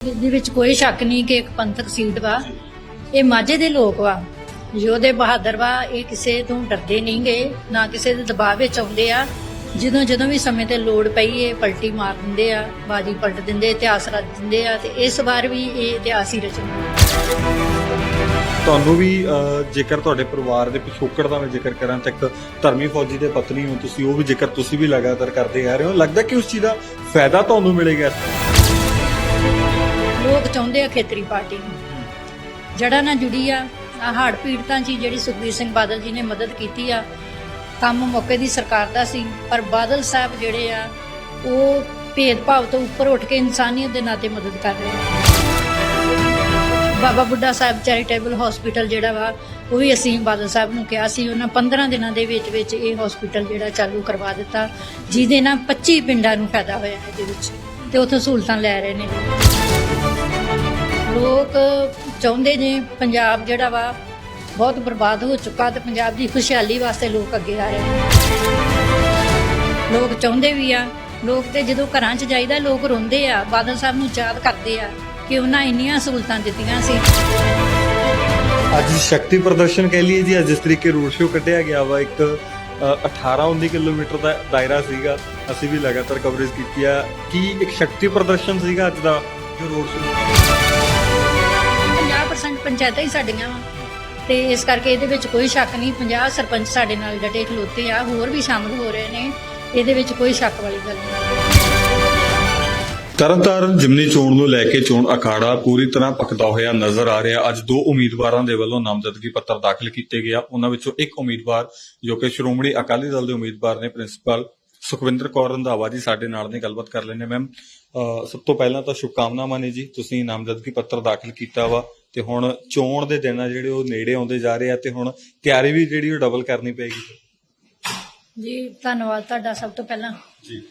ਇਹਦੇ ਵਿੱਚ ਕੋਈ ਸ਼ੱਕ ਨਹੀਂ ਕਿ ਇੱਕ ਪੰਥਕ ਸੀਟ ਵਾ। ਇਹ ਮਾਝੇ ਦੇ ਲੋਕ ਵਾ। ਯੋਧੇ ਬਹਾਦਰ ਵਾ, ਇਹ ਕਿਸੇ ਤੋਂ ਡਰਦੇ ਨਹੀਂਗੇ ਨਾ ਕਿਸੇ ਦੇ ਦਬਾਅ ਵਿੱਚ ਆਉਂਦੇ ਆ। ਜਦੋਂ ਜਦੋਂ ਵੀ ਸਮੇਂ ਤੇ ਲੋੜ ਪਈ, ਇਹ ਪਲਟੀ ਮਾਰ ਦਿੰਦੇ ਆ, ਬਾਜੀ ਪਲਟ ਦਿੰਦੇ, ਇਤਿਹਾਸ ਰਚ ਦਿੰਦੇ ਆ ਤੇ ਇਸ ਵਾਰ ਵੀ ਇਹ ਇਤਿਹਾਸ ਹੀ ਰਚਣਾ। ਤੁਹਾਨੂੰ ਵੀ ਜੇਕਰ ਤੁਹਾਡੇ ਪਰਿਵਾਰ ਦੇ ਪਿਛੋਕੜ ਦਾ ਮੈਂ ਜ਼ਿਕਰ ਕਰਾਂ ਤਾਂ ਇੱਕ ਧਰਮੀ ਫੌਜੀ ਦੇ ਪਤਨੀ ਹੋ ਤੁਸੀਂ, ਉਹ ਵੀ ਜ਼ਿਕਰ ਤੁਸੀਂ ਵੀ ਲਗਾਤਾਰ ਕਰਦੇ ਆ ਰਹੇ ਹੋ। ਲੱਗਦਾ ਕਿ ਉਸ ਚੀਜ਼ ਦਾ ਫਾਇਦਾ ਤੁਹਾਨੂੰ ਮਿਲੇਗਾ ਲੋਕ ਚਾਹੁੰਦੇ ਆ ਖੇਤਰੀ ਪਾਰਟੀ ਨੂੰ। ਜੜਾ ਨਾਲ ਜੁੜੀ ਆ ਹੜ੍ਹ ਪੀੜਤਾਂ 'ਚ ਜਿਹੜੀ ਸੁਖਬੀਰ ਸਿੰਘ ਬਾਦਲ ਜੀ ਨੇ ਮਦਦ ਕੀਤੀ ਆ, ਕੰਮ ਮੌਕੇ ਦੀ ਸਰਕਾਰ ਦਾ ਸੀ, ਪਰ ਬਾਦਲ ਸਾਹਿਬ ਜਿਹੜੇ ਆ, ਉਹ ਭੇਦਭਾਵ ਤੋਂ ਉੱਪਰ ਉੱਠ ਕੇ ਇਨਸਾਨੀਅਤ ਦੇ ਨਾਤੇ ਮਦਦ ਕਰ ਰਹੇ ਆ। ਬਾਬਾ ਬੁੱਢਾ ਸਾਹਿਬ ਚੈਰੀਟੇਬਲ ਹਸਪੀਟਲ ਜਿਹੜਾ ਵਾ, ਉਹ ਵੀ ਅਸੀਂ ਬਾਦਲ ਸਾਹਿਬ ਨੂੰ ਕਿਹਾ ਸੀ, ਉਹਨਾਂ 15 ਦਿਨਾਂ ਦੇ ਵਿੱਚ ਵਿੱਚ ਇਹ ਹਸਪੀਟਲ ਜਿਹੜਾ ਚਾਲੂ ਕਰਵਾ ਦਿੱਤਾ, ਜਿਹਦੇ ਨਾਲ 25 ਪਿੰਡਾਂ ਨੂੰ ਫਾਇਦਾ ਹੋਇਆ ਇਹਦੇ ਵਿੱਚ, ਤੇ ਉੱਥੇ ਸਹੂਲਤਾਂ ਲੈ ਰਹੇ ਨੇ। ਲੋਕ ਚਾਹੁੰਦੇ ਨੇ ਪੰਜਾਬ ਜਿਹੜਾ ਵਾ ਬਹੁਤ ਬਰਬਾਦ ਹੋ ਚੁੱਕਾ ਤੇ ਪੰਜਾਬ ਦੀ ਖੁਸ਼ਹਾਲੀ ਵਾਸਤੇ ਲੋਕ ਅੱਗੇ ਆ ਰਹੇ ਲੋਕ ਚਾਹੁੰਦੇ ਵੀ ਆ ਲੋਕ ਤੇ ਜਦੋਂ ਘਰਾਂ 'ਚ ਜਾਈਦਾ ਲੋਕ ਰੋਂਦੇ ਆ ਬਾਦਲ ਸਾਹਿਬ ਨੂੰ ਯਾਦ ਕਰਦੇ ਆ ਕਿ ਉਹਨਾਂ ਇੰਨੀਆਂ ਸਹੂਲਤਾਂ ਦਿੱਤੀਆਂ ਸੀ। ਅੱਜ ਸ਼ਕਤੀ ਪ੍ਰਦਰਸ਼ਨ ਕਹਿ ਲਈਏ ਜੀ ਅੱਜ ਜਿਸ ਤਰੀਕੇ ਰੋਡ ਸ਼ੋਅ ਕੱਢਿਆ ਗਿਆ ਵਾ ਇੱਕ ਅਹ, 18 19 ਕਿਲੋਮੀਟਰ ਦਾ ਦਾਇਰਾ ਸੀਗਾ। ਅਸੀਂ ਵੀ ਲਗਾਤਾਰ ਕਵਰੇਜ ਕੀਤੀ ਆ। ਕੀ ਇੱਕ ਸ਼ਕਤੀ ਪ੍ਰਦਰਸ਼ਨ ਸੀਗਾ ਅੱਜ ਦਾ ਜੋ ਰੋਡ ਸ਼ੋਅ? ਪੰਚਾਇਤਾਂ ਹੀ ਸਾਡੀਆਂ ਵਾ। ਤੇ ਇਸ ਕਰਕੇ ਇਹਦੇ ਵਿੱਚ ਕੋਈ ਸ਼ੱਕ ਨਹੀਂ 50 ਸਰਪੰਚ ਸਾਡੇ ਨਾਲ ਡਟੇ ਖਲੋਤੇ ਆ, ਹੋਰ ਵੀ ਸ਼ਾਮਲ ਹੋ ਰਹੇ ਨੇ, ਇਹਦੇ ਵਿੱਚ ਕੋਈ ਸ਼ੱਕ ਵਾਲੀ ਗੱਲ ਨਹੀਂ। ਤਰਨਤਾਰਨ ਜਿਮਨੀ ਚੋਣ ਨੂੰ ਲੈ ਕੇ ਚੋਣ ਅਖਾੜਾ ਪੂਰੀ ਤਰ੍ਹਾਂ ਪੱਕਦਾ ਹੋਇਆ ਨਜ਼ਰ ਆ ਰਿਹਾ। ਅੱਜ ਦੋ ਉਮੀਦਵਾਰਾਂ ਦੇ ਵੱਲੋਂ ਨਾਮਜ਼ਦਗੀ ਪੱਤਰ ਦਾਖਲ ਕੀਤੇ ਗਿਆ ਉਹਨਾਂ ਵਿੱਚੋਂ ਇੱਕ ਉਮੀਦਵਾਰ, ਜੋ ਕਿ ਸ਼੍ਰੋਮਣੀ ਅਕਾਲੀ ਦਲ ਦੇ ਉਮੀਦਵਾਰ ਨੇ, ਪ੍ਰਿੰਸੀਪਲ ਸੁਖਵਿੰਦਰ ਕੌਰ ਰੰਧਾਵਾ ਜੀ ਸਾਡੇ ਨਾਲ ਨੇ, ਗੱਲਬਾਤ ਕਰ ਲੈਣੇ ਮੈਮ ਸਭ ਤੋਂ ਪਹਿਲਾਂ ਤਾਂ ਸ਼ੁਭਕਾਮਨਾਵਾਂ ਨੇ ਜੀ। ਤੁਸੀਂ ਨਾਮਜ਼ਦਗੀ ਪੱਤਰ ਦਾਖਲ ਕੀਤਾ ਵਾ। ਤੇ ਹੁਣ ਚੋਣ ਦੇ ਦਿਨ ਆ ਜਿਹੜੇ ਉਹ ਨੇੜੇ ਆਉਂਦੇ ਜਾ ਰਹੇ ਆ ਤੇ ਹੁਣ ਤਿਆਰੀ ਵੀ ਜਿਹੜੀ ਉਹ ਡਬਲ ਕਰਨੀ ਪਏਗੀ ਜੀ ਧੰਨਵਾਦ ਤੁਹਾਡਾ ਸਭ ਤੋਂ ਪਹਿਲਾਂ। ਜੀ।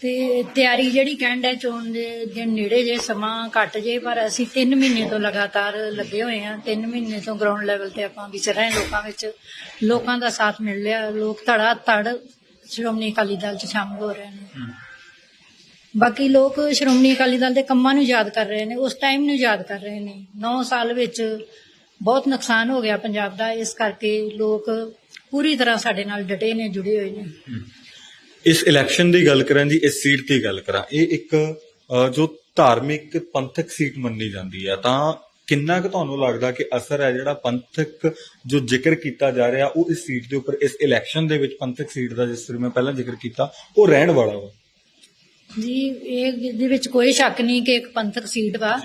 ਤੇ ਤਿਆਰੀ ਜਿਹੜੀ ਕਹਿਣ ਦਾ ਚੋਣ ਦੇ ਜੇ ਨੇੜੇ ਜੇ ਸਮਾਂ ਘੱਟ ਜੇ ਪਰ ਅਸੀਂ 3 ਮਹੀਨੇ ਤੋਂ ਲਗਾਤਾਰ ਲੱਗੇ ਹੋਏ ਹਾਂ। 3 ਮਹੀਨੇ ਤੋਂ ਗਰਾਊਂਡ ਲੈਵਲ ਤੇ ਆਪਾਂ ਵਿਚਰ ਰਹੇ ਲੋਕਾਂ ਵਿੱਚ। ਲੋਕਾਂ ਦਾ ਸਾਥ ਮਿਲ ਰਿਹਾ। ਲੋਕ ਧੜਾ ਧੜ ਸ਼੍ਰੋਮਣੀ ਅਕਾਲੀ ਦਲ 'ਚ ਸ਼ਾਮਲ ਹੋ ਰਹੇ ਨੇ। ਬਾਕੀ ਲੋਕ ਸ਼੍ਰੋਮਣੀ ਅਕਾਲੀ ਦਲ ਦੇ ਕੰਮਾਂ ਨੂੰ ਯਾਦ ਕਰ ਰਹੇ ਨੇ, ਉਸ ਟਾਈਮ ਨੂੰ ਯਾਦ ਕਰ ਰਹੇ ਨੇ। 9 ਸਾਲ ਵਿੱਚ ਬਹੁਤ ਨੁਕਸਾਨ ਹੋ ਗਿਆ ਪੰਜਾਬ ਦਾ, ਇਸ ਕਰਕੇ ਲੋਕ ਪੂਰੀ ਤਰ੍ਹਾਂ ਸਾਡੇ ਨਾਲ ਡਟੇ ਨੇ, ਜੁੜੇ ਹੋਏ ਨੇ। ਇਸ ਇਲੈਕਸ਼ਨ ਦੀ ਗੱਲ ਕਰਾਂ ਜੀ, ਇਸ ਸੀਟ ਦੀ ਗੱਲ ਕਰਾਂ, ਇਹ ਇੱਕ ਜੋ ਧਾਰਮਿਕ ਪੰਥਕ ਸੀਟ ਮੰਨੀ ਜਾਂਦੀ ਹੈ ਤਾਂ ਕਿੰਨਾ ਕੁ ਤੁਹਾਨੂੰ ਲੱਗਦਾ ਕਿ ਅਸਰ ਹੈ ਜਿਹੜਾ ਪੰਥਕ ਜੋ ਜ਼ਿਕਰ ਕੀਤਾ ਜਾ ਰਿਹਾ, ਉਹ ਇਸ ਸੀਟ ਦੇ ਉੱਪਰ, ਇਸ ਇਲੈਕਸ਼ਨ ਦੇ ਵਿੱਚ ਪੰਥਕ ਸੀਟ ਦਾ ਜਿਸ ਤਰ੍ਹਾਂ ਮੈਂ ਪਹਿਲਾਂ ਜ਼ਿਕਰ ਕੀਤਾ, ਉਹ ਰਹਿਣ ਵਾਲਾ ਵਾ? ਜੀ, ਇਹ ਦੇ ਵਿੱਚ ਕੋਈ ਸ਼ੱਕ ਨਹੀਂ ਕਿ ਇੱਕ ਪੰਥਕ ਸੀਟ ਵਾ।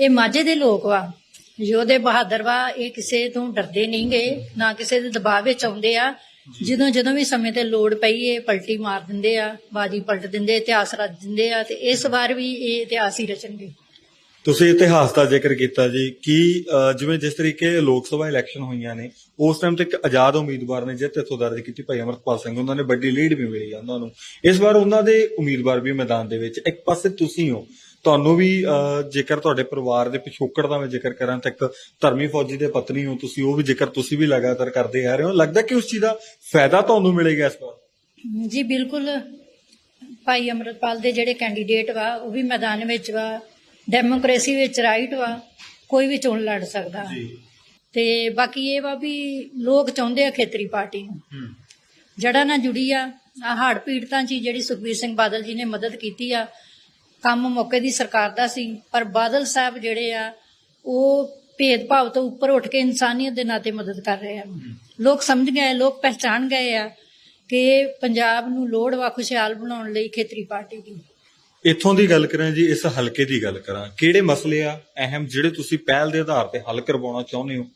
ਇਹ ਮਾਝੇ ਦੇ ਲੋਕ ਵਾ। ਯੋਧੇ ਬਹਾਦਰ ਵਾ, ਇਹ ਕਿਸੇ ਤੋਂ ਡਰਦੇ ਨਹੀਂਗੇ ਨਾ ਕਿਸੇ ਦੇ ਦਬਾਅ ਵਿੱਚ ਆਉਂਦੇ ਆ। ਜਦੋਂ ਜਦੋਂ ਵੀ ਸਮੇਂ ਤੇ ਲੋੜ ਪਈ, ਇਹ ਪਲਟੀ ਮਾਰ ਦਿੰਦੇ ਆ, ਬਾਜੀ ਪਲਟ ਦਿੰਦੇ, ਇਤਿਹਾਸ ਰਚ ਦਿੰਦੇ ਆ ਤੇ ਇਸ ਵਾਰ ਵੀ ਇਹ ਇਤਿਹਾਸ ਹੀ ਰਚਣਗੇ। ਤੁਸੀਂ ਇਤਿਹਾਸ ਦਾ ਜ਼ਿਕਰ ਕੀਤਾ ਜੀ ਕਿ ਜਿਵੇਂ ਜਿਸ ਤਰੀਕੇ ਲੋਕ ਸਭਾ ਇਲੈਕਸ਼ਨ ਹੋਈਆਂ ਨੇ, ਉਸ ਟਾਈਮ ਤੇ ਇੱਕ ਆਜ਼ਾਦ ਉਮੀਦਵਾਰ ਨੇ ਜਿੱਤ ਇੱਥੋਂ ਦਰਜ ਕੀਤੀ, ਭਾਈ ਅਮਰਪਾਲ ਸਿੰਘ। ਉਹਨਾਂ ਨੇ ਵੱਡੀ ਲੀਡ ਵੀ ਮਿਲੀ ਆ ਉਹਨਾਂ ਨੂੰ। ਇਸ ਵਾਰ ਉਹਨਾਂ ਦੇ ਉਮੀਦਵਾਰ ਵੀ ਮੈਦਾਨ ਦੇ ਵਿੱਚ। ਇੱਕ ਪਾਸੇ ਤੁਸੀਂ ਹੋ। ਤੁਹਾਨੂੰ ਵੀ ਜੇਕਰ ਤੁਹਾਡੇ ਪਰਿਵਾਰ ਦੇ ਪਿਛੋਕੜ ਦਾ ਮੈਂ ਜ਼ਿਕਰ ਕਰਾਂ ਤਾਂ ਇੱਕ ਧਰਮੀ ਫੌਜੀ ਦੇ ਪਤਨੀ ਹੋ ਤੁਸੀਂ, ਉਹ ਵੀ ਜ਼ਿਕਰ ਤੁਸੀਂ ਵੀ ਲਗਾਤਾਰ ਕਰਦੇ ਆ ਰਹੇ ਹੋ। ਲੱਗਦਾ ਕਿ ਉਸ ਚੀਜ਼ ਦਾ ਫਾਇਦਾ ਤੁਹਾਨੂੰ ਮਿਲੇਗਾ ਇਸ ਵਾਰ? ਜੀ, ਬਿਲਕੁਲ। ਭਾਈ ਅਮਰਪਾਲ ਦੇ ਜਿਹੜੇ ਕੈਂਡੀਡੇਟ ਵਾ, ਉਹ ਵੀ ਮੈਦਾਨ ਵਿੱਚ ਵਾ। ਡੈਮੋਕ੍ਰੇਸੀ ਵਿੱਚ ਰਾਈਟ ਵਾ ਕੋਈ ਵੀ ਚੋਣ ਲੜ ਸਕਦਾ। ਤੇ ਬਾਕੀ ਇਹ ਵਾ ਵੀ ਲੋਕ ਚਾਹੁੰਦੇ ਆ ਖੇਤਰੀ ਪਾਰਟੀ ਨੂੰ। ਜੜਾ ਨਾਲ ਜੁੜੀ ਆ ਆ ਹੜ੍ਹ ਪੀੜਤਾਂ 'ਚ ਜਿਹੜੀ ਸੁਖਬੀਰ ਸਿੰਘ ਬਾਦਲ ਜੀ ਨੇ ਮਦਦ ਕੀਤੀ ਆ ਕੰਮ ਮੌਕੇ ਦੀ ਸਰਕਾਰ ਦਾ ਸੀ ਪਰ ਬਾਦਲ ਸਾਹਿਬ ਜਿਹੜੇ ਆ ਉਹ ਭੇਦਭਾਵ ਤੋਂ ਉੱਪਰ ਉੱਠ ਕੇ ਇਨਸਾਨੀਅਤ ਦੇ ਨਾਤੇ ਮਦਦ ਕਰ ਰਹੇ ਆ। ਲੋਕ ਸਮਝ ਗਏ ਲੋਕ ਪਹਿਚਾਨ ਗਏ ਆ ਕਿ ਪੰਜਾਬ ਨੂੰ ਲੋੜ ਵਾ ਖੁਸ਼ਹਾਲ ਬਣਾਉਣ ਲਈ ਖੇਤਰੀ ਪਾਰਟੀ ਦੀ ਇੱਥੋਂ ਦੀ ਗੱਲ ਕਰਾਂ ਜੀ ਇਸ ਹਲਕੇ ਦੀ ਗੱਲ ਕਰਾਂ। ਕਿਹੜੇ ਮਸਲੇ ਆ? ਅਹਿਮ ਜਿਹੜੇ ਤੁਸੀਂ ਪਹਿਲ ਦੇ ਆਧਾਰ ਤੇ ਹੱਲ ਕਰਵਾਉਣਾ ਚਾਹੁੰਦੇ ਹੋ?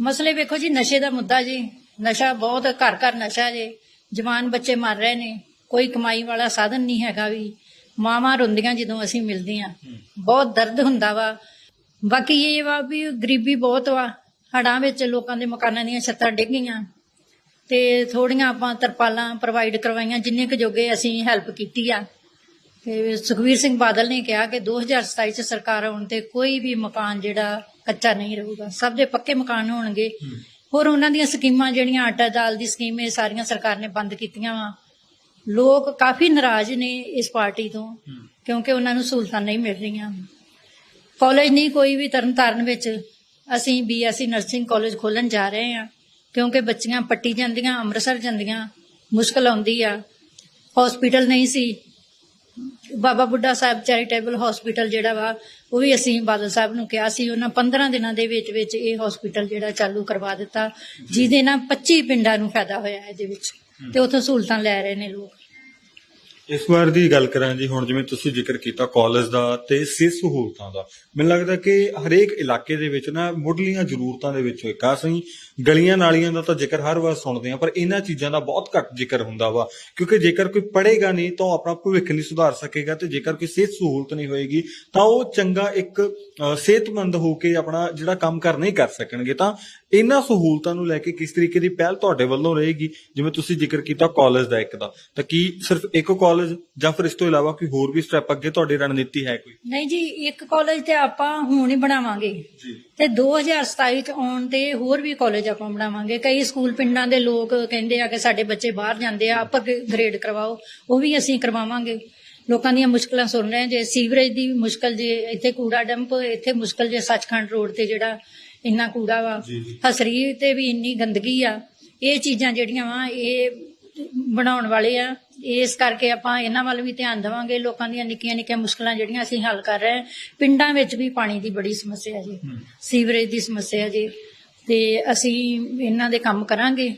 ਮਸਲੇ ਵੇਖੋ ਜੀ ਨਸ਼ੇ ਦਾ ਮੁੱਦਾ ਜੀ। ਨਸ਼ਾ ਬਹੁਤ ਘਰ ਘਰ ਨਸ਼ਾ ਜੇ। ਜਵਾਨ ਬੱਚੇ ਮਰ ਰਹੇ ਨੇ। ਕੋਈ ਕਮਾਈ ਵਾਲਾ ਸਾਧਨ ਨਹੀਂ ਹੈਗਾ ਵੀ। ਮਾਵਾਂ ਰੋਂਦੀਆਂ ਜਦੋਂ ਅਸੀਂ ਮਿਲਦੇ ਆ ਬਹੁਤ ਦਰਦ ਹੁੰਦਾ ਵਾ। ਬਾਕੀ ਇਹ ਵਾ ਵੀ ਗਰੀਬੀ ਬਹੁਤ ਵਾ। ਹੜਾਂ ਵਿੱਚ ਲੋਕਾਂ ਦੇ ਮਕਾਨਾਂ ਦੀਆਂ ਛੱਤਾਂ ਡਿੱਗ ਗਈਆਂ। ਤੇ ਥੋੜੀਆਂ ਆਪਾਂ ਤਰਪਾਲਾਂ ਪ੍ਰੋਵਾਈਡ ਕਰਵਾਈਆਂ ਜਿੰਨੇ ਕੁ ਜੋਗੇ ਅਸੀਂ ਹੈਲਪ ਕੀਤੀ ਆ। ਤੇ ਸੁਖਵੀਰ ਸਿੰਘ ਬਾਦਲ ਨੇ ਕਿਹਾ ਕਿ 2027 ਚ ਸਰਕਾਰ ਆਉਣ ਤੇ ਕੋਈ ਵੀ ਮਕਾਨ ਜਿਹੜਾ ਕੱਚਾ ਨਹੀਂ ਰਹੂਗਾ। ਸਭ ਦੇ ਪੱਕੇ ਮਕਾਨ ਹੋਣਗੇ। ਹੋਰ ਉਹਨਾਂ ਦੀਆਂ ਸਕੀਮਾਂ ਜਿਹੜੀਆਂ ਆਟਾ ਦਾਲ ਦੀ ਸਕੀਮ ਇਹ ਸਾਰੀਆਂ ਸਰਕਾਰ ਨੇ ਬੰਦ ਕੀਤੀਆਂ ਵਾ। ਲੋਕ ਕਾਫੀ ਨਾਰਾਜ਼ ਨੇ ਇਸ ਪਾਰਟੀ ਤੋਂ ਕਿਉਂਕਿ ਉਹਨਾਂ ਨੂੰ ਸਹੂਲਤਾਂ ਨਹੀਂ ਮਿਲ ਰਹੀਆਂ। ਕਾਲਜ ਨਹੀਂ ਕੋਈ ਵੀ ਤਰਨਤਾਰਨ ਵਿੱਚ। ਅਸੀਂ ਬੀਐਸਸੀ ਨਰਸਿੰਗ ਕਾਲਜ ਖੋਲਣ ਜਾ ਰਹੇ ਹਾਂ ਕਿਉਂਕਿ ਬੱਚੀਆਂ ਪੱਟੀ ਜਾਂਦੀਆਂ ਅੰਮ੍ਰਿਤਸਰ ਜਾਂਦੀਆਂ ਮੁਸ਼ਕਲ ਆਉਂਦੀ ਆ। ਹਸਪੀਟਲ ਨਹੀਂ ਸੀ। ਬਾਬਾ ਬੁੱਢਾ ਸਾਹਿਬ ਚੈਰੀਟੇਬਲ ਹਸਪੀਟਲ ਜਿਹੜਾ ਵਾ, ਉਹ ਵੀ ਅਸੀਂ ਬਾਦਲ ਸਾਹਿਬ ਨੂੰ ਕਿਹਾ ਸੀ, ਉਹਨਾਂ 15 ਦਿਨਾਂ ਦੇ ਵਿੱਚ ਵਿੱਚ ਇਹ ਹਸਪੀਟਲ ਜਿਹੜਾ ਚਾਲੂ ਕਰਵਾ ਦਿੱਤਾ, ਜਿਹਦੇ ਨਾਲ 25 ਪਿੰਡਾਂ ਨੂੰ ਫਾਇਦਾ ਹੋਇਆ ਇਹਦੇ ਵਿੱਚ, ਤੇ ਉੱਥੋਂ ਸਹੂਲਤਾਂ ਲੈ ਰਹੇ ਨੇ ਲੋਕ। ਇਸ ਵਾਰ ਦੀ ਗੱਲ ਕਰਾਂ ਜੀ, ਹੁਣ ਜਿਵੇਂ ਤੁਸੀਂ ਜ਼ਿਕਰ ਕੀਤਾ ਕਾਲਜ ਦਾ ਤੇ ਸਿਹਤ ਸਹੂਲਤਾਂ ਦਾ, ਮੈਨੂੰ ਲੱਗਦਾ ਕਿ ਹਰੇਕ ਇਲਾਕੇ ਦੇ ਵਿੱਚ ਨਾ ਮੁੱਢਲੀਆਂ ਜ਼ਰੂਰਤਾਂ ਦੇ ਵਿੱਚੋਂ ਇੱਕ ਆ ਅਸੀਂ ਗਲੀਆਂ ਨਾਲੀਆਂ ਦਾ ਤਾਂ ਜ਼ਿਕਰ ਹਰ ਵਾਰ ਸੁਣਦੇ ਆ ਪਰ ਇਹਨਾਂ ਚੀਜ਼ਾਂ ਦਾ ਬਹੁਤ ਘੱਟ ਜ਼ਿਕਰ ਹੁੰਦਾ ਵਾ, ਕਿਉਂਕਿ ਜੇਕਰ ਕੋਈ ਪੜ੍ਹੇਗਾ ਨਹੀਂ ਤਾਂ ਆਪਣਾ ਭਵਿੱਖ ਨਹੀਂ ਸੁਧਾਰ ਸਕੇਗਾ ਤੇ ਜੇਕਰ ਕੋਈ ਸਿਹਤ ਸਹੂਲਤ ਨਹੀਂ ਹੋਏਗੀ ਤਾਂ ਉਹ ਚੰਗਾ ਇੱਕ ਸਿਹਤਮੰਦ ਹੋ ਕੇ ਆਪਣਾ ਜਿਹੜਾ ਕੰਮ ਕਰ ਨਹੀਂ ਕਰ ਸਕਣਗੇ। ਤਾਂ ਇਹਨਾਂ ਸਹੂਲਤਾਂ ਨੂੰ ਲੈ ਕੇ ਕਿਸ ਤਰੀਕੇ ਦੀ ਪਹਿਲ ਤੁਹਾਡੇ ਵੱਲੋਂ ਰਹੇਗੀ? ਜਿਵੇਂ ਤੁਸੀਂ ਜ਼ਿਕਰ ਕੀਤਾ ਕਾਲਜ ਦਾ ਇੱਕ ਦਾ, ਤਾਂ ਕੀ ਸਿਰਫ ਇੱਕ ਕਾਲਜ ਜਾਂ ਫਿਰ ਇਸ ਤੋਂ ਇਲਾਵਾ ਕੋਈ ਹੋਰ ਵੀ ਸਟੈਪ ਅੱਗੇ ਤੁਹਾਡੀ ਰਣਨੀਤੀ ਹੈ ਕੋਈ? ਨਹੀਂ ਜੀ ਇੱਕ ਕਾਲਜ ਤੇ ਆਪਾਂ ਹੁਣ ਹੀ ਬਣਾਵਾਂਗੇ। ਜੀ। ਤੇ 2027 ਚ ਆਉਣ ਤੇ ਹੋਰ ਵੀ ਕਾਲਜ ਆਪਾਂ ਬਣਾਵਾਂਗੇ। ਕਈ ਸਕੂਲ ਪਿੰਡਾਂ ਦੇ ਲੋਕ ਕਹਿੰਦੇ ਆ ਕਿ ਸਾਡੇ ਬੱਚੇ ਬਾਹਰ ਜਾਂਦੇ ਆ ਅਪਰ ਗ੍ਰੇਡ ਕਰਵਾਓ ਉਹ ਵੀ ਅਸੀਂ ਕਰਵਾਵਾਂਗੇ। ਲੋਕਾਂ ਦੀਆਂ ਮੁਸ਼ਕਲਾਂ ਸੁਣ ਰਹੇ ਜੇ ਸੀਵਰੇਜ ਦੀ ਮੁਸ਼ਕਲ ਜੇ ਇੱਥੇ ਕੂੜਾ ਡੰਪ ਇੱਥੇ ਮੁਸ਼ਕਲ ਜੇ ਸੱਚਖੰਡ ਰੋਡ ਤੇ ਜਿਹੜਾ ਇੰਨਾ ਕੂੜਾ ਵਾ। ਹਸਰੀ ਤੇ ਵੀ ਇੰਨੀ ਗੰਦਗੀ ਆ। ਇਹ ਚੀਜ਼ਾਂ ਜਿਹੜੀਆਂ ਵਾ ਇਹ ਬਣਾਉਣ ਵਾਲੇ ਆ। ਇਸ ਕਰਕੇ ਆਪਾਂ ਇਹਨਾਂ ਵੱਲ ਵੀ ਧਿਆਨ ਦੇਵਾਂਗੇ। ਲੋਕਾਂ ਦੀਆਂ ਨਿੱਕੀਆਂ ਨਿੱਕੀਆਂ ਮੁਸ਼ਕਲਾਂ ਜਿਹੜੀਆਂ ਅਸੀਂ ਹੱਲ ਕਰ ਰਹੇ ਹਾਂ। ਪਿੰਡਾਂ ਵਿੱਚ ਵੀ ਪਾਣੀ ਦੀ ਬੜੀ ਸਮੱਸਿਆ ਜੀ। ਸੀਵਰੇਜ ਦੀ ਸਮੱਸਿਆ ਜੀ। ਤੇ ਅਸੀਂ ਇਹਨਾਂ ਦੇ ਕੰਮ ਕਰਾਂਗੇ।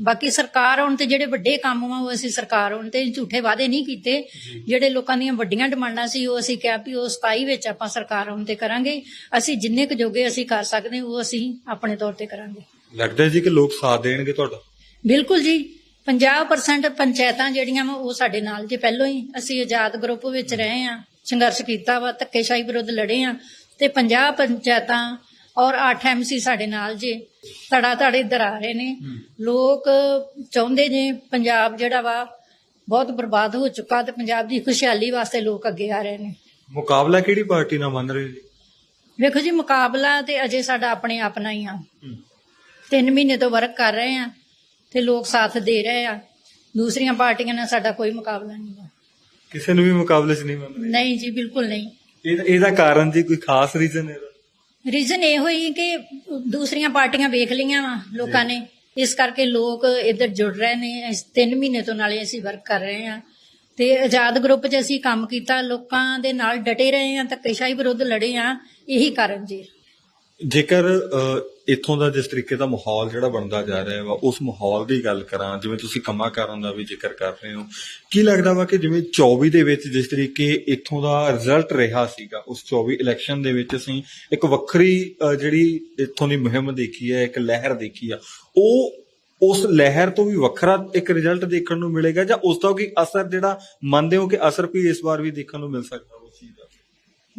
ਬਾਕੀ ਸਰਕਾਰ ਹੁਣ ਤੇ ਜਿਹੜੇ ਵੱਡੇ ਕੰਮ ਆ ਉਹ ਅਸੀਂ ਸਰਕਾਰ ਹੁਣ ਤੇ ਝੂਠੇ ਵਾਅਦੇ ਨਹੀਂ ਕੀਤੇ। ਜਿਹੜੇ ਲੋਕਾਂ ਦੀਆਂ ਵੱਡੀਆਂ ਡਿਮਾਂਡਾਂ ਸੀ ਉਹ ਅਸੀਂ ਕਿਹਾ ਵੀ ਉਹ 27 ਵਿੱਚ ਆਪਾਂ ਸਰਕਾਰ ਹੁਣ ਤੇ ਕਰਾਂਗੇ। ਅਸੀਂ ਜਿੰਨੇ ਕੁ ਜੋਗੇ ਅਸੀਂ ਕਰ ਸਕਦੇ ਹਾਂ, ਉਹ ਅਸੀਂ ਆਪਣੇ ਤੌਰ ਤੇ ਕਰਾਂਗੇ। ਲੱਗਦਾ ਜੀ ਕਿ ਲੋਕ ਸਾਥ ਦੇਣਗੇ ਤੁਹਾਡਾ? ਬਿਲਕੁਲ ਜੀ। 50% ਪੰਚਾਇਤਾਂ ਜਿਹੜੀਆਂ ਵਾ ਉਹ ਸਾਡੇ ਨਾਲ ਜੇ ਪਹਿਲੋਂ ਹੀ ਅਸੀਂ ਆਜ਼ਾਦ ਗਰੁੱਪ ਵਿੱਚ ਰਹੇ ਆ ਸੰਘਰਸ਼ ਕੀਤਾ ਵਾ ਧੱਕੇਸ਼ਾਹੀ ਵਿਰੁੱਧ ਲੜੇ ਆ ਤੇ 50 ਪੰਚਾਇਤਾਂ ਔਰ 8 ਐਮਸੀ ਸਾਡੇ ਨਾਲ ਜੇ ਧੜਾ ਧੜ ਇੱਧਰ ਆ ਰਹੇ ਨੇ। ਲੋਕ ਚਾਹੁੰਦੇ ਨੇ ਪੰਜਾਬ ਜਿਹੜਾ ਵਾ ਬਹੁਤ ਬਰਬਾਦ ਹੋ ਚੁੱਕਾ ਤੇ ਪੰਜਾਬ ਦੀ ਖੁਸ਼ਹਾਲੀ ਵਾਸਤੇ ਲੋਕ ਅੱਗੇ ਆ ਰਹੇ ਨੇ। ਮੁਕਾਬਲਾ ਕਿਹੜੀ ਪਾਰਟੀ ਨਾਲ ਮੰਨ ਰਹੇ ਜੀ? ਵੇਖੋ ਜੀ ਮੁਕਾਬਲਾ ਤੇ ਅਜੇ ਸਾਡਾ ਆਪਣੇ ਆਪਣਾ ਹੀ ਆ। ਤਿੰਨ ਮਹੀਨੇ ਤੋਂ ਵਰਕ ਕਰ ਰਹੇ ਆ। ਤੇ ਲੋਕ ਸਾਥ ਦੇ ਰਹੇ ਆ। ਦੂਸਰੀਆਂ ਪਾਰਟੀਆਂ ਨਾਲ ਸਾਡਾ ਕੋਈ ਮੁਕਾਬਲਾ ਨਹੀਂ ਹੈ। ਕਿਸੇ ਨੂੰ ਵੀ ਮੁਕਾਬਲੇ 'ਚ ਨਹੀਂ ਮੰਨ ਰਹੇ ਨਹੀਂ ਜੀ ਬਿਲਕੁਲ ਨਹੀਂ। ਇਹ- ਇਹਦਾ ਕਾਰਨ ਜੀ ਕੋਈ ਖਾਸ ਰੀਜ਼ਨ ਹੈ ਰੀਜ਼ਨ ਇਹ ਹੋਈ ਕਿ ਦੂਸਰੀਆਂ ਪਾਰਟੀਆਂ ਵੇਖ ਲਈਆਂ ਵਾ ਲੋਕਾਂ ਨੇ। ਇਸ ਕਰਕੇ ਲੋਕ ਇੱਧਰ ਜੁੜ ਰਹੇ ਨੇ। ਇਸ ਤਿੰਨ ਮਹੀਨੇ ਤੋਂ ਨਾਲੇ ਅਸੀਂ ਵਰਕ ਕਰ ਰਹੇ ਆ ਤੇ ਆਜ਼ਾਦ ਗਰੁੱਪ 'ਚ ਅਸੀਂ ਕੰਮ ਕੀਤਾ। ਲੋਕਾਂ ਦੇ ਨਾਲ ਡਟੇ ਰਹੇ ਆ ਧੱਕੇਸ਼ਾਹੀ ਵਿਰੁੱਧ ਲੜੇ ਆ ਇਹੀ ਕਾਰਨ ਜੀ। ਜੇਕਰ ਇੱਥੋਂ ਦਾ ਜਿਸ ਤਰੀਕੇ ਦਾ ਮਾਹੌਲ ਜਿਹੜਾ ਬਣਦਾ ਜਾ ਰਿਹਾ ਵਾ, ਉਸ ਮਾਹੌਲ ਦੀ ਗੱਲ ਕਰਾਂ, ਜਿਵੇਂ ਤੁਸੀਂ ਕੰਮਾਂ ਕਾਰਾਂ ਦਾ ਵੀ ਜ਼ਿਕਰ ਕਰ ਰਹੇ ਹੋ, ਕੀ ਲੱਗਦਾ ਵਾ ਕਿ ਜਿਵੇਂ 24 ਦੇ ਵਿੱਚ ਜਿਸ ਤਰੀਕੇ ਇੱਥੋਂ ਦਾ ਰਿਜ਼ਲਟ ਰਿਹਾ ਸੀਗਾ, ਉਸ 24 ਇਲੈਕਸ਼ਨ ਦੇ ਵਿੱਚ ਅਸੀਂ ਇੱਕ ਵੱਖਰੀ ਜਿਹੜੀ ਇੱਥੋਂ ਦੀ ਮੁਹਿੰਮ ਦੇਖੀ ਹੈ, ਇੱਕ ਲਹਿਰ ਦੇਖੀ ਆ, ਉਹ ਉਸ ਲਹਿਰ ਤੋਂ ਵੀ ਵੱਖਰਾ ਇੱਕ ਰਿਜ਼ਲਟ ਦੇਖਣ ਨੂੰ ਮਿਲੇਗਾ ਜਾਂ ਉਸ ਦਾ ਕੋਈ ਅਸਰ ਜਿਹੜਾ ਮੰਨਦੇ ਹੋ ਕਿ ਅਸਰ ਵੀ ਇਸ ਵਾਰ ਵੀ ਦੇਖਣ ਨੂੰ ਮਿਲ ਸਕਦਾ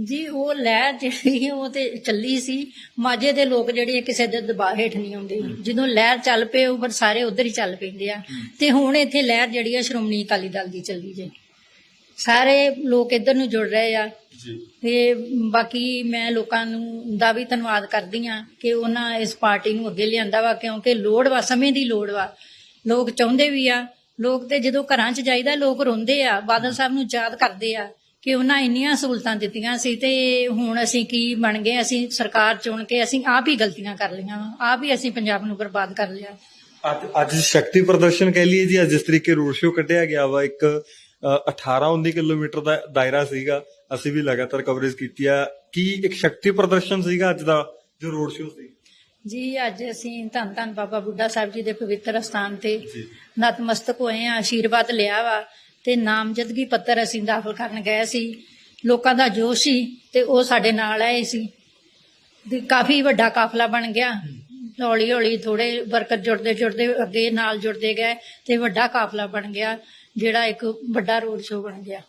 ਜੀ ਉਹ ਲਹਿਰ ਜਿਹੜੀ ਉਹ ਤੇ ਚੱਲੀ ਸੀ ਮਾਝੇ ਦੇ ਲੋਕ ਜਿਹੜੇ ਕਿਸੇ ਦੇ ਦਬਾਅ ਹੇਠ ਨਹੀਂ ਆਉਂਦੇ। ਜਦੋਂ ਲਹਿਰ ਚੱਲ ਪਏ ਉਹ ਫਿਰ ਸਾਰੇ ਉਧਰ ਹੀ ਚੱਲ ਪੈਂਦੇ ਆ। ਤੇ ਹੁਣ ਇੱਥੇ ਲਹਿਰ ਜਿਹੜੀ ਆ ਸ਼੍ਰੋਮਣੀ ਅਕਾਲੀ ਦਲ ਦੀ ਚੱਲੀ ਜੇ। ਸਾਰੇ ਲੋਕ ਇੱਧਰ ਨੂੰ ਜੁੜ ਰਹੇ ਆ। ਜੀ। ਤੇ ਬਾਕੀ ਮੈਂ ਲੋਕਾਂ ਨੂੰ ਦਾ ਵੀ ਧੰਨਵਾਦ ਕਰਦੀ ਆ ਕਿ ਉਹਨਾਂ ਇਸ ਪਾਰਟੀ ਨੂੰ ਅੱਗੇ ਲਿਆਂਦਾ ਵਾ ਕਿਉਂਕਿ ਲੋੜ ਵਾ ਸਮੇਂ ਦੀ ਲੋੜ ਵਾ। ਲੋਕ ਚਾਹੁੰਦੇ ਵੀ ਆ। ਲੋਕ ਤੇ ਜਦੋਂ ਘਰਾਂ 'ਚ ਜਾਈਦਾ ਲੋਕ ਰੋਂਦੇ ਆ। ਬਾਦਲ ਸਾਹਿਬ ਨੂੰ ਯਾਦ ਕਰਦੇ ਆ। ਕਿ ਉਹਨਾਂ ਇੰਨੀਆਂ ਸਹੂਲਤਾਂ ਦਿੱਤੀਆਂ ਸੀ ਤੇ ਹੁਣ ਅਸੀਂ ਕੀ ਬਣ ਗਏ ਅਸੀਂ ਸਰਕਾਰ ਚੁਣ ਕੇ ਅਸੀਂ ਆਪ ਹੀ ਗਲਤੀਆਂ ਕਰ ਲਈਆਂ ਆਪ ਹੀ ਅਸੀਂ ਪੰਜਾਬ ਨੂੰ ਬਰਬਾਦ ਕਰ ਲਿਆ। ਅੱਜ ਅੱਜ ਸ਼ਕਤੀ ਪ੍ਰਦਰਸ਼ਨ ਕਹਿ ਲਈਏ ਜੀ ਅੱਜ ਜਿਸ ਤਰੀਕੇ ਰੋਡ ਸ਼ੋਅ ਕੱਢਿਆ ਗਿਆ ਵਾ ਇੱਕ ਅ, 18 19 ਕਿਲੋਮੀਟਰ ਦਾ ਦਾਇਰਾ ਸੀਗਾ ਅਸੀਂ ਵੀ ਲਗਾਤਾਰ ਕਵਰੇਜ ਕੀਤੀ ਆ। ਕੀ ਇੱਕ ਸ਼ਕਤੀ ਪ੍ਰਦਰਸ਼ਨ ਸੀਗਾ ਅੱਜ ਦਾ ਜੋ ਰੋਡ ਸ਼ੋਅ ਸੀ? ਜੀ ਅੱਜ ਅਸੀਂ ਧੰਨ ਧੰਨ ਬਾਬਾ ਬੁੱਢਾ ਸਾਹਿਬ ਜੀ ਦੇ ਪਵਿੱਤਰ ਸਥਾਨ ਤੇ ਨਤਮਸਤਕ ਹੋਏ ਆ ਆਸ਼ੀਰਵਾਦ ਲਿਆ ਵਾ ਤੇ ਨਾਮਜ਼ਦਗੀ ਪੱਤਰ ਅਸੀਂ ਦਾਖਲ ਕਰਨ ਗਏ ਸੀ। ਲੋਕਾਂ ਦਾ ਜੋਸ਼ ਸੀ ਤੇ ਉਹ ਸਾਡੇ ਨਾਲ ਆਏ ਸੀ। ਤੇ ਕਾਫੀ ਵੱਡਾ ਕਾਫਲਾ ਬਣ ਗਿਆ। ਹੌਲੀ ਹੌਲੀ ਥੋੜੇ ਵਰਕਰ ਜੁੜਦੇ ਜੁੜਦੇ ਅੱਗੇ ਨਾਲ ਜੁੜਦੇ ਗਏ ਤੇ ਵੱਡਾ ਕਾਫਲਾ ਬਣ ਗਿਆ ਜਿਹੜਾ ਇੱਕ ਵੱਡਾ ਰੋਡ ਸ਼ੋਅ ਬਣ ਗਿਆ।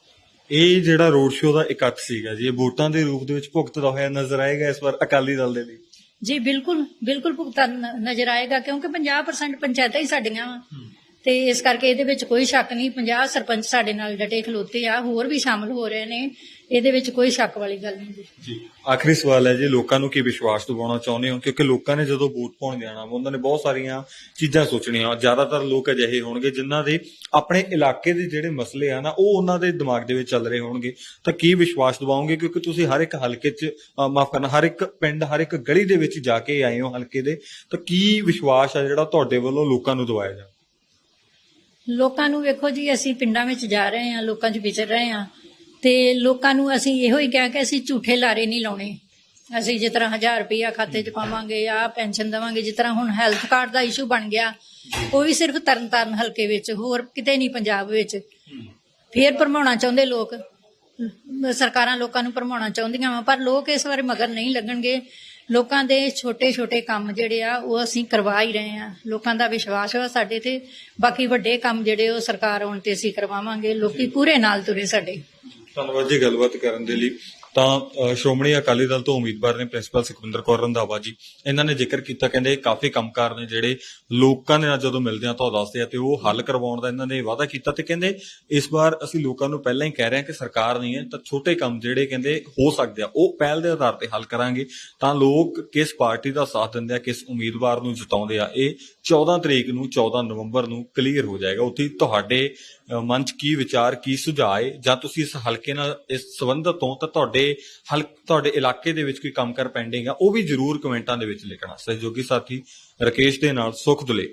ਇਹ ਜਿਹੜਾ ਰੋਡ ਸ਼ੋਅ ਦਾ ਇਕੱਠ ਸੀਗਾ ਜੀ ਇਹ ਵੋਟਾਂ ਦੇ ਰੂਪ ਦੇ ਵਿੱਚ ਭੁਗਤਦਾ ਹੋਇਆ ਨਜ਼ਰ ਆਏਗਾ ਇਸ ਵਾਰ ਅਕਾਲੀ ਦਲ ਦੇ ਲਈ? ਜੀ ਬਿਲਕੁਲ ਬਿਲਕੁਲ ਭੁਗਤਾਨ ਨਜ਼ਰ ਆਏਗਾ ਕਿਉਂਕਿ 50% ਪੰਚਾਇਤਾਂ ਹੀ ਸਾਡੀਆਂ ਵਾ। ਤੇ ਇਸ ਕਰਕੇ ਇਹਦੇ ਵਿੱਚ ਕੋਈ ਸ਼ੱਕ ਨਹੀਂ 50 ਸਰਪੰਚ ਸਾਡੇ ਨਾਲ ਡਟੇ ਖਲੋਤੇ ਆ, ਹੋਰ ਵੀ ਸ਼ਾਮਲ ਹੋ ਰਹੇ ਨੇ, ਇਹਦੇ ਵਿੱਚ ਕੋਈ ਸ਼ੱਕ ਵਾਲੀ ਗੱਲ ਨਹੀਂ ਜੀ। ਜੀ, ਆਖਰੀ ਸਵਾਲ ਹੈ ਜੀ, ਲੋਕਾਂ ਨੂੰ ਕੀ ਵਿਸ਼ਵਾਸ ਦਿਵਾਉਣਾ ਚਾਹੁੰਦੇ ਹੋ? ਕਿਉਂਕਿ ਲੋਕਾਂ ਨੇ ਜਦੋਂ ਵੋਟ ਪਾਉਣ ਜਾਣਾ, ਉਹਨਾਂ ਨੇ ਬਹੁਤ ਸਾਰੀਆਂ ਚੀਜ਼ਾਂ ਸੋਚਣੀਆਂ, ਜ਼ਿਆਦਾਤਰ ਲੋਕ ਅਜਿਹੇ ਹੋਣਗੇ ਜਿਨ੍ਹਾਂ ਦੇ ਆਪਣੇ ਇਲਾਕੇ ਦੇ ਜਿਹੜੇ ਮਸਲੇ ਆ ਨਾ, ਉਹ ਉਹਨਾਂ ਦੇ ਦਿਮਾਗ ਦੇ ਵਿੱਚ ਚੱਲ ਰਹੇ ਹੋਣਗੇ। ਤਾਂ ਕੀ ਵਿਸ਼ਵਾਸ ਦਿਵਾਓਗੇ? ਕਿਉਂਕਿ ਤੁਸੀਂ ਹਰ ਇੱਕ ਹਲਕੇ 'ਚ ਮਾਫ ਕਰਨਾ, ਹਰ ਇੱਕ ਪਿੰਡ, ਹਰ ਇੱਕ ਗਲੀ ਦੇ ਵਿੱਚ ਜਾ ਕੇ ਆਏ ਹੋ ਹਲਕੇ ਦੇ, ਤਾਂ ਕੀ ਵਿਸ਼ਵਾਸ ਆ ਜਿਹੜਾ ਤੁਹਾਡੇ ਵੱਲੋਂ ਲੋਕਾਂ ਨੂੰ ਦਿਵਾਇਆ ਜਾ ਲੋਕਾਂ ਨੂੰ ਵੇਖੋ ਜੀ, ਅਸੀਂ ਪਿੰਡਾਂ ਵਿੱਚ ਜਾ ਰਹੇ ਹਾਂ, ਲੋਕਾਂ 'ਚ ਵਿਚਰ ਰਹੇ ਹਾਂ ਤੇ ਲੋਕਾਂ ਨੂੰ ਅਸੀਂ ਇਹੋ ਹੀ ਕਿਹਾ ਕਿ ਅਸੀਂ ਝੂਠੇ ਲਾਰੇ ਨਹੀਂ ਲਾਉਣੇ। ਅਸੀਂ ਜਿਸ ਤਰ੍ਹਾਂ 1000 ਰੁਪਇਆ ਖਾਤੇ 'ਚ ਪਾਵਾਂਗੇ ਆ ਪੈਨਸ਼ਨ ਦੇਵਾਂਗੇ, ਜਿਸ ਤਰ੍ਹਾਂ ਹੁਣ ਹੈਲਥ ਕਾਰਡ ਦਾ ਇਸ਼ੂ ਬਣ ਗਿਆ, ਉਹ ਵੀ ਸਿਰਫ ਤਰਨਤਾਰਨ ਹਲਕੇ ਵਿੱਚ, ਹੋਰ ਕਿਤੇ ਨਹੀਂ ਪੰਜਾਬ ਵਿੱਚ। ਫੇਰ ਭਰਮਾਉਣਾ ਚਾਹੁੰਦੇ ਲੋਕ। ਸਰਕਾਰਾਂ ਲੋਕਾਂ ਨੂੰ ਭਰਮਾਉਣਾ ਚਾਹੁੰਦੀਆਂ ਵਾ, ਪਰ ਲੋਕ ਇਸ ਬਾਰੇ ਮਗਰ ਨਹੀਂ ਲੱਗਣਗੇ। ਲੋਕਾਂ ਦੇ ਛੋਟੇ ਛੋਟੇ ਕੰਮ ਜਿਹੜੇ ਆ, ਉਹ ਅਸੀਂ ਕਰਵਾ ਹੀ ਰਹੇ ਆ ਲੋਕਾਂ ਦਾ ਵਿਸ਼ਵਾਸ ਵਾ ਸਾਡੇ ਤੇ। ਬਾਕੀ ਵੱਡੇ ਕੰਮ ਜਿਹੜੇ ਉਹ ਸਰਕਾਰ ਆਉਣ ਤੇ ਅਸੀਂ ਕਰਵਾਵਾਂਗੇ। ਲੋਕੀ ਪੂਰੇ ਨਾਲ ਤੁਰੇ ਸਾਡੇ। ਧੰਨਵਾਦ ਜੀ ਗੱਲਬਾਤ ਕਰਨ ਦੇ ਲਈ। ਤਾਂ ਸ਼੍ਰੋਮਣੀ ਅਕਾਲੀ ਦਲ ਤੋਂ ਉਮੀਦਵਾਰ ਨੇ ਪ੍ਰਿੰਸੀਪਲ ਸੁਖਵਿੰਦਰ ਕੌਰ ਰੰਧਾਵਾ ਜੀ, ਇਹਨਾਂ ਨੇ ਜ਼ਿਕਰ ਕੀਤਾ, ਕਹਿੰਦੇ ਇਹ ਕਾਫੀ ਕੰਮਕਾਰ ਨੇ ਜਿਹੜੇ ਲੋਕਾਂ ਦੇ ਨਾਲ ਜਦੋਂ ਮਿਲਦੇ ਆ ਤਾਂ ਦੱਸਦੇ ਆ ਤੇ ਉਹ ਹੱਲ ਕਰਵਾਉਣ ਦਾ ਇਹਨਾਂ ਨੇ ਵਾਅਦਾ ਕੀਤਾ ਤੇ ਕਹਿੰਦੇ ਇਸ ਵਾਰ ਅਸੀਂ ਲੋਕਾਂ ਨੂੰ ਪਹਿਲਾਂ ਹੀ ਕਹਿ ਰਹੇ ਹਾਂ ਕਿ ਸਰਕਾਰ ਨਹੀਂ ਹੈ, ਤਾਂ ਛੋਟੇ ਕੰਮ ਜਿਹੜੇ ਕਹਿੰਦੇ ਹੋ ਸਕਦੇ ਆ, ਉਹ ਪਹਿਲ ਦੇ ਆਧਾਰ ਤੇ ਹੱਲ ਕਰਾਂਗੇ, ਤਾਂ ਲੋਕ ਕਿਸ ਪਾਰਟੀ ਦਾ ਸਾਥ ਦਿੰਦੇ ਆ, ਕਿਸ ਉਮੀਦਵਾਰ ਨੂੰ ਜਿਤਾਉਂਦੇ ਆ, ਇਹ 14 ਤਰੀਕ ਨੂੰ 14 ਨਵੰਬਰ ਨੂੰ ਕਲੀਅਰ ਹੋ ਜਾਏਗਾ। ਉੱਥੇ ਤੁਹਾਡੇ ਮਨ 'ਚ ਕੀ ਵਿਚਾਰ, ਕੀ ਸੁਝਾਅ ਹੈ, ਜਾਂ ਤੁਸੀਂ ਇਸ ਹਲਕੇ ਨਾਲ, ਇਸ ਸੰਬੰਧਤ ਹੋ ਤਾਂ ਤੁਹਾਡੇ ਹਲ ਤੁਹਾਡੇ ਇਲਾਕੇ ਦੇ ਵਿੱਚ ਕੋਈ ਕੰਮ ਕਰ ਪੈਂਡਿੰਗ ਆ, ਉਹ ਵੀ ਜਰੂਰ ਕਮੈਂਟਾਂ ਦੇ ਵਿੱਚ ਲਿਖਣਾ। ਸਹਿਯੋਗੀ ਸਾਥੀ ਰਕੇਸ਼ ਦੇ ਨਾਲ ਸੁਖ ਦੁਲੇ